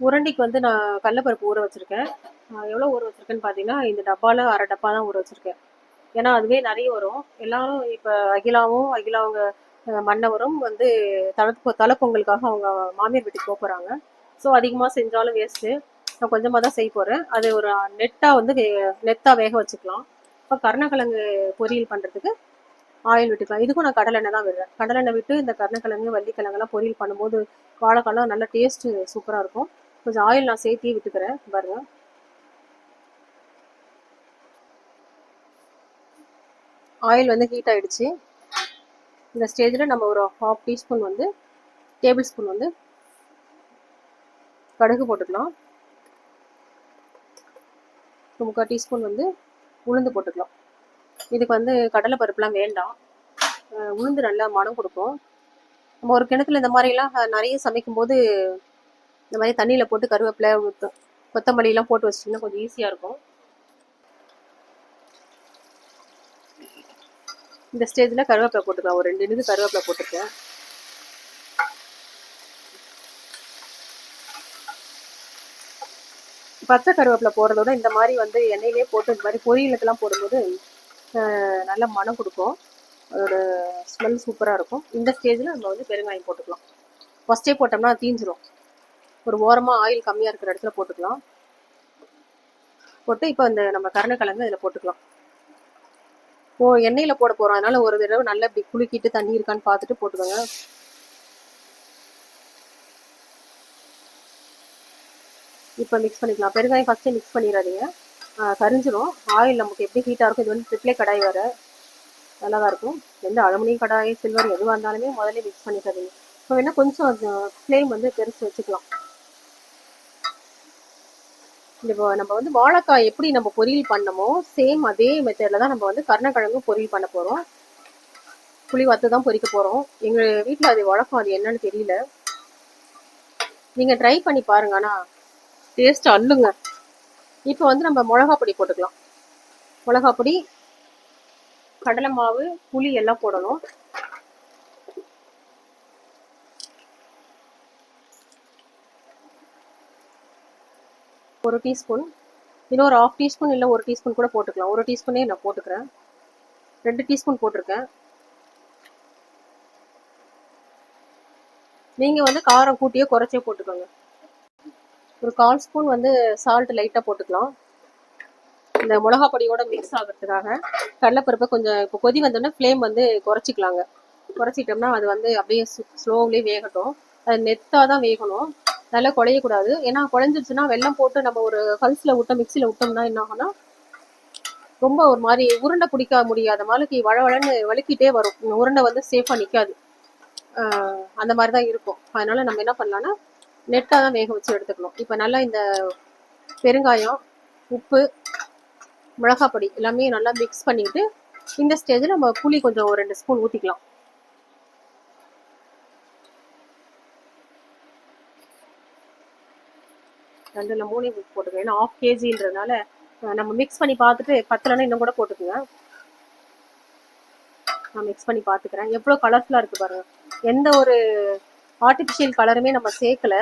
உரண்டிக்கு வந்து நான் கடலப்பருப்பு ஊற வச்சுருக்கேன். எவ்வளோ ஊற வச்சுருக்கேன்னு பார்த்தீங்கன்னா இந்த டப்பாவில் அரை டப்பா தான் ஊற வச்சுருக்கேன். ஏன்னா அதுவே நிறைய வரும். எல்லாரும் இப்போ அகிலாவும் அகிலாவங்க மன்னவரும் வந்து தலை தலைப்பொங்கலுக்காக அவங்க மாமியார் வீட்டுக்கு போக போகிறாங்க ஸோ அதிகமாக செஞ்சாலும் வேஸ்ட்டு நான் கொஞ்சமாக தான் செய்ய போகிறேன் அது ஒரு நெட்டாக வந்து நெத்தாக வேக வச்சுக்கலாம். இப்போ கருணக்கிழங்கு பொரியல் பண்ணுறதுக்கு ஆயில் விட்டுக்கலாம். இதுக்கும் நான் கடலெண்ணெய் தான் விடுறேன். கடலெண்ணெய் விட்டு இந்த கருணக்கிழங்கு வள்ளிக்கிழங்கெல்லாம் பொரியல் பண்ணும்போது வாழைக்காலம் நல்ல டேஸ்ட்டு சூப்பராக இருக்கும். கொஞ்சம் ஆயில் நான் சேர்த்தியே விட்டுக்கிறேன். பாருங்க. ஆயில் வந்து ஹீட் ஆகிடுச்சு இந்த ஸ்டேஜில் நம்ம ஒரு ஹாஃப் டீஸ்பூன் வந்து டேபிள் ஸ்பூன் வந்து கடுகு போட்டுக்கலாம். முக்கால் டீஸ்பூன் வந்து உளுந்து போட்டுக்கலாம். இதுக்கு வந்து கடலை பருப்புலாம் வேண்டாம். உளுந்து நல்லா மனம் கொடுக்கும். நம்ம ஒரு கிணத்துல இந்த மாதிரிலாம் நிறைய சமைக்கும்போது இந்த மாதிரி தண்ணியில் போட்டு கருவேப்பிலை உளுத்து- கொத்தமல்லிலாம் போட்டு வச்சிட்டிங்கன்னா கொஞ்சம் ஈஸியாக இருக்கும். இந்த ஸ்டேஜில் கருவேப்பிலை போட்டுக்கலாம். ஒரு ரெண்டு நிமிஷம் கருவேப்பிலை போட்டுருக்கேன். பச்சை கருவேப்பிலை போடுறதோட இந்த மாதிரி வந்து எண்ணெயிலே போட்டு இந்த மாதிரி பொரியலுக்கெல்லாம் போடும்போது நல்ல மனம் கொடுக்கும். அதோட ஸ்மெல் சூப்பராக இருக்கும். இந்த ஸ்டேஜில் நம்ம வந்து பெருங்காயம் போட்டுக்கலாம். ஃபஸ்ட்டே போட்டோம்னா தீஞ்சிரும். ஒரு ஓரமாக ஆயில் கம்மியாக இருக்கிற இடத்துல போட்டுக்கலாம். போட்டு இப்போ இந்த நம்ம கருணக்கிழங்கு இதில் போட்டுக்கலாம். ஓ எண்ணெயில் போட போகிறோம் அதனால ஒரு தடவை நல்லா இப்படி குலுக்கிட்டு தண்ணி இருக்கான்னு பார்த்துட்டு போட்டுக்கோங்க. இப்போ மிக்ஸ் பண்ணிக்கலாம். பெருங்காயம் ஃபஸ்ட்டு மிக்ஸ் பண்ணிடாதீங்க. கரிஞ்சிரும். ஆயில் நமக்கு எப்படி ஹீட்டாக இருக்கும் இது வந்து ட்ரிப்ளே கடாய் வேறு. நல்லா தான் இருக்கும். எந்த அலுமினியம் கடாய் சில்வர் எதுவாக இருந்தாலுமே முதல்ல மிக்ஸ் பண்ணிக்காதீங்க இப்போ வேணால் கொஞ்சம் ஃப்ளேம் வந்து பெருசு வச்சுக்கலாம். இப்போ நம்ம வந்து வாழைக்காய் எப்படி நம்ம பொரியல் பண்ணமோ சேம் அதே மெத்தடில் தான் நம்ம வந்து கருணக்கிழங்கும் பொரியல் பண்ண போகிறோம் புளி வத்து தான் பொரிக்க போகிறோம் எங்கள் வீட்டில் அது வழக்கம் அது என்னன்னு தெரியல. நீங்கள் ட்ரை பண்ணி பாருங்க ஆனால் டேஸ்ட் அல்லுங்க இப்போ வந்து நம்ம மிளகா பொடி போட்டுக்கலாம். மிளகா பொடி கடலை மாவு புளி எல்லாம் போடணும். ஒரு டீஸ்பூன் ஒரு ஆஃப் டீஸ்பூன் இல்லை ஒரு டீஸ்பூன் கூட போட்டுக்கலாம். ஒரு டீஸ்பூனே நான் போட்டுக்கிறேன். ரெண்டு டீஸ்பூன் போட்டிருக்கேன். நீங்கள் வந்து காரம் கூட்டியோ குறைச்சே போட்டுக்கோங்க. ஒரு கால் ஸ்பூன் வந்து சால்ட் லைட்டாக போட்டுக்கலாம். இந்த மிளகா பொடியோட மிக்ஸ் ஆகிறதுக்காக கடலைப்பருப்பை கொஞ்சம் இப்போ கொதி வந்தோடனே ஃப்ளேம் வந்து குறைச்சிக்கலாங்க. குறைச்சிட்டோம்னா அது வந்து அப்படியே ஸ்லோவ்லேயே வேகட்டும். அது நெத்தாக தான் வேகணும். நல்லா குழையக்கூடாது ஏன்னா குழஞ்சிருச்சுன்னா வெள்ளம் போட்டு நம்ம ஒரு பல்ஸில் விட்டோம் மிக்சியில் விட்டோம்னா என்ன ஆகும்னா ரொம்ப ஒரு மாதிரி உருண்டை பிடிக்க முடியாத மாதிரி வளவளன்னு வழுக்கிட்டே வரும். உருண்டை வந்து சேஃபாக நிற்காது அந்த மாதிரி தான் இருக்கும். அதனால் நம்ம என்ன பண்ணலாம்னா நெட்டாக தான் வேக வச்சு எடுத்துக்கணும். இப்போ நல்லா இந்த பெருங்காயம் உப்பு மிளகாப்பொடி எல்லாமே நல்லா மிக்ஸ் பண்ணிக்கிட்டு இந்த ஸ்டேஜில் நம்ம புளி கொஞ்சம் ஒரு ரெண்டு ஸ்பூன் ஊற்றிக்கலாம் ரெண்டுல மூணு போட்டுக்கோங்க ஏன்னா ஆஃப் கேஜின்றதுனால நம்ம மிக்ஸ் பண்ணி பார்த்துட்டு பத்தலைன்னா இன்னும் கூட போட்டுக்கோங்க. நான் மிக்ஸ் பண்ணி பார்த்துக்கிறேன். எவ்வளோ கலர்ஃபுல்லாக இருக்குது பாருங்க. எந்த ஒரு ஆர்டிஃபிஷியல் கலருமே நம்ம சேர்க்கல.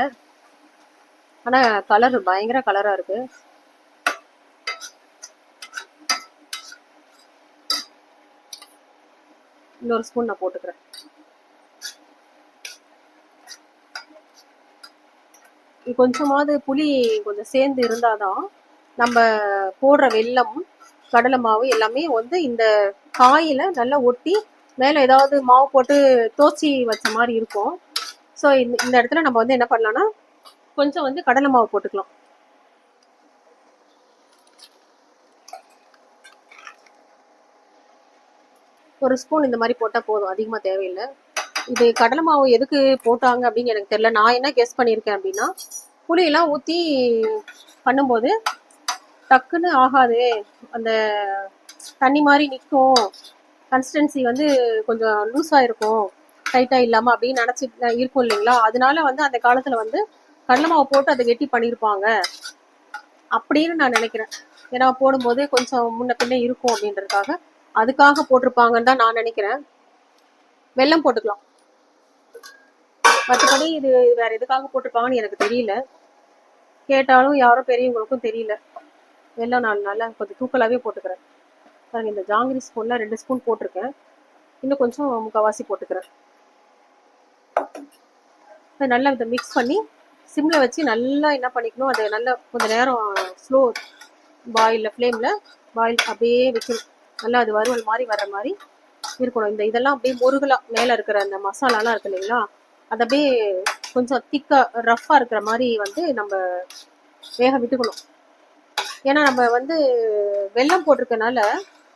ஆனால் கலர் பயங்கர கலராக இருக்கு. இன்னொரு ஸ்பூன் நான் போட்டுக்கிறேன் இது கொஞ்சமாவது புளி கொஞ்சம் சேர்ந்து இருந்தாதான் நம்ம போடுற வெல்லம் கடலை மாவு எல்லாமே வந்து இந்த காயில நல்லா ஒட்டி மேலே ஏதாவது மாவு போட்டு தோச்சி வச்ச மாதிரி இருக்கும். ஸோ இந்த இந்த இடத்துல நம்ம வந்து என்ன பண்ணலாம்னா கொஞ்சம் வந்து கடலை மாவு போட்டுக்கலாம். ஒரு ஸ்பூன் இந்த மாதிரி போட்டால் போதும். அதிகமாக தேவையில்லை. இது கடலை மாவு எதுக்கு போட்டாங்க அப்படின்னு எனக்கு தெரியல. நான் என்ன கெஸ் பண்ணியிருக்கேன் அப்படின்னா புளியெல்லாம் ஊற்றி பண்ணும்போது டக்குன்னு ஆகாது. அந்த தண்ணி மாதிரி நிற்கும். கன்சிஸ்டன்சி வந்து கொஞ்சம் லூஸாக இருக்கும் டைட்டாக இல்லாமல் அப்படின்னு நினச்சி இருக்கும் இல்லைங்களா? அதனால வந்து அந்த காலத்தில் வந்து கடலை மாவு போட்டு அதை கெட்டி பண்ணியிருப்பாங்க. அப்படின்னு நான் நினைக்கிறேன். ஏன்னா போடும்போது கொஞ்சம் முன்ன பின்ன இருக்கும் அப்படின்றதுக்காக அதுக்காக போட்டிருப்பாங்கன்னு தான் நான் நினைக்கிறேன். வெல்லம் போட்டுக்கலாம். மற்றபடி இது வேற எதுக்காக போட்டிருப்பாங்கன்னு எனக்கு தெரியல. கேட்டாலும் யாரும் பெரியவங்களுக்கும் தெரியல. வெள்ளம் நான் நல்லா கொஞ்சம் தூக்கலாகவே போட்டுக்கிறேன். பாருங்க இந்த ஜாங்கிரி ஸ்பூனில் ரெண்டு ஸ்பூன் போட்டிருக்கேன். இன்னும் கொஞ்சம் முக்கால்வாசி போட்டுக்கிறேன். அதை நல்லா இதை மிக்ஸ் பண்ணி சிம்மில் வச்சு நல்லா என்ன பண்ணிக்கணும் அதை நல்லா கொஞ்சம் நேரம் ஸ்லோ பாயிலில் ஃப்ளேமில் பாயில் அப்படியே வைக்கணும் நல்லா அது வறுவல் மாதிரி வர்ற மாதிரி இருக்கணும். இந்த இதெல்லாம் அப்படியே முருகலா மேலே இருக்கிற அந்த மசாலாலாம் இருக்கு இல்லைங்களா? அது அப்படியே கொஞ்சம் திக்காக ரஃப்பாக இருக்கிற மாதிரி வந்து நம்ம வேக விட்டுக்கணும். ஏன்னா நம்ம வந்து வெள்ளம் போட்டிருக்கனால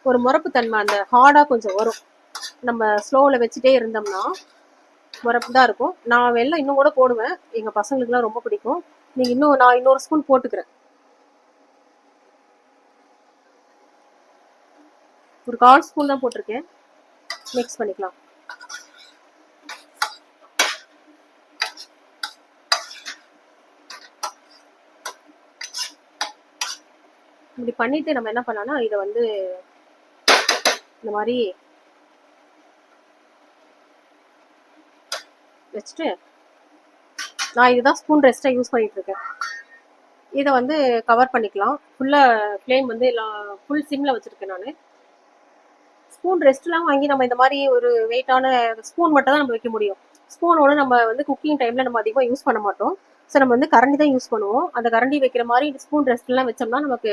ஒரு முறப்பு தன்மை அந்த ஹார்டாக கொஞ்சம் வரும். நம்ம ஸ்லோவில் வச்சுட்டே இருந்தோம்னா முறப்பு தான் இருக்கும். நான் வெள்ளம் இன்னும் கூட போடுவேன். எங்கள் பசங்களுக்குலாம் ரொம்ப பிடிக்கும். நீங்கள் இன்னும் நான் இன்னொரு ஸ்பூன் போட்டுக்கிறேன். ஒரு கால் ஸ்பூன் தான் போட்டிருக்கேன். மிக்ஸ் பண்ணிக்கலாம். இப்படி பண்ணிட்டு நம்ம என்ன பண்ணலாம்னா இதை வந்து இந்த மாதிரி வச்சுட்டு நான் இதுதான் ஸ்பூன் ரெஸ்ட்டாக யூஸ் பண்ணிட்டு இருக்கேன். இதை வந்து கவர் பண்ணிக்கலாம். ஃபுல்லாக ஃப்ளேம் வந்து எல்லாம் ஃபுல் சிம்மில் வச்சுருக்கேன் நான். ஸ்பூன் ரெஸ்ட்லாம் வாங்கி நம்ம இந்த மாதிரி ஒரு வெயிட்டான ஸ்பூன் மட்டும் தான் நம்ம வைக்க முடியும். ஸ்பூனோட நம்ம வந்து குக்கிங் டைமில் நம்ம அதிகமாக யூஸ் பண்ண மாட்டோம். ஸோ நம்ம வந்து கரண்டி தான் யூஸ் பண்ணுவோம். அந்த கரண்டி வைக்கிற மாதிரி ஸ்பூன் ரெஸ்ட்லாம் வச்சோம்னா நமக்கு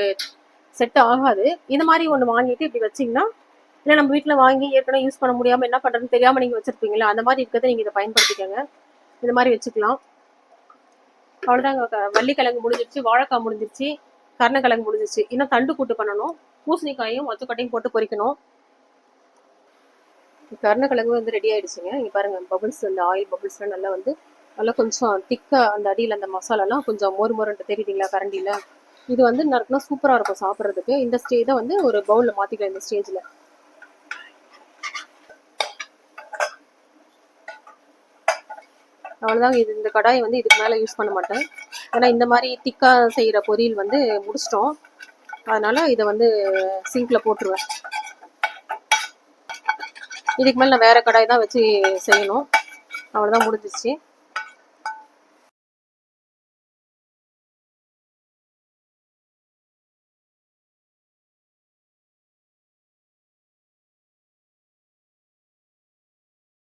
செட் ஆகாது. இந்த மாதிரி ஒன்று வாங்கிட்டு இப்படி வச்சிங்கன்னா இல்லை நம்ம வீட்டில் வாங்கி ஏற்கனவே யூஸ் பண்ண முடியாமல் என்ன பண்ணுறதுன்னு தெரியாமல் நீங்கள் வச்சுருப்பீங்களா அந்த மாதிரி இருக்கிறத நீங்கள் இதை பயன்படுத்திக்கோங்க. இந்த மாதிரி வச்சுக்கலாம். அவ்வளோதாங்க வள்ளிக்கிழங்கு முடிஞ்சிருச்சு வாழைக்காய் முடிஞ்சிருச்சு கருணக்கிழங்கு முடிஞ்சிருச்சு. இன்னும் தண்டு கூட்டு பண்ணணும். பூசணிக்காயும் ஒத்தக்கட்டையும் போட்டு பொறிக்கணும் கருணக்கிழங்கு வந்து ரெடி ஆயிடுச்சுங்க. இங்கே பாருங்க பபுள்ஸ் வந்து ஆயில் பபுள்ஸ்லாம் நல்லா வந்து நல்லா கொஞ்சம் திக்கா அந்த அடியில் அந்த மசாலாலாம் கொஞ்சம் மோர் மோரன்ட்டு தெரியுதுங்களா கரண்டியில்? இது வந்து நறுக்குனா சூப்பராக இருக்கும் சாப்பிட்றதுக்கு. இந்த ஸ்டேஜ் தான் வந்து ஒரு பவுலில் மாற்றிக்கலாம் இந்த ஸ்டேஜில் அவ்வளோதாங்க இது இந்த கடாயை வந்து இதுக்கு மேலே யூஸ் பண்ண மாட்டேன். ஏன்னா இந்த மாதிரி திக்காக செய்கிற பொரியல் வந்து முடிச்சிட்டோம். அதனால் இதை வந்து சிங்கில் போட்டுருவேன். இதுக்கு மேலே நான் வேற கடாய் தான் வச்சு செய்யணும். அவ்வளோதான் முடிஞ்சிச்சு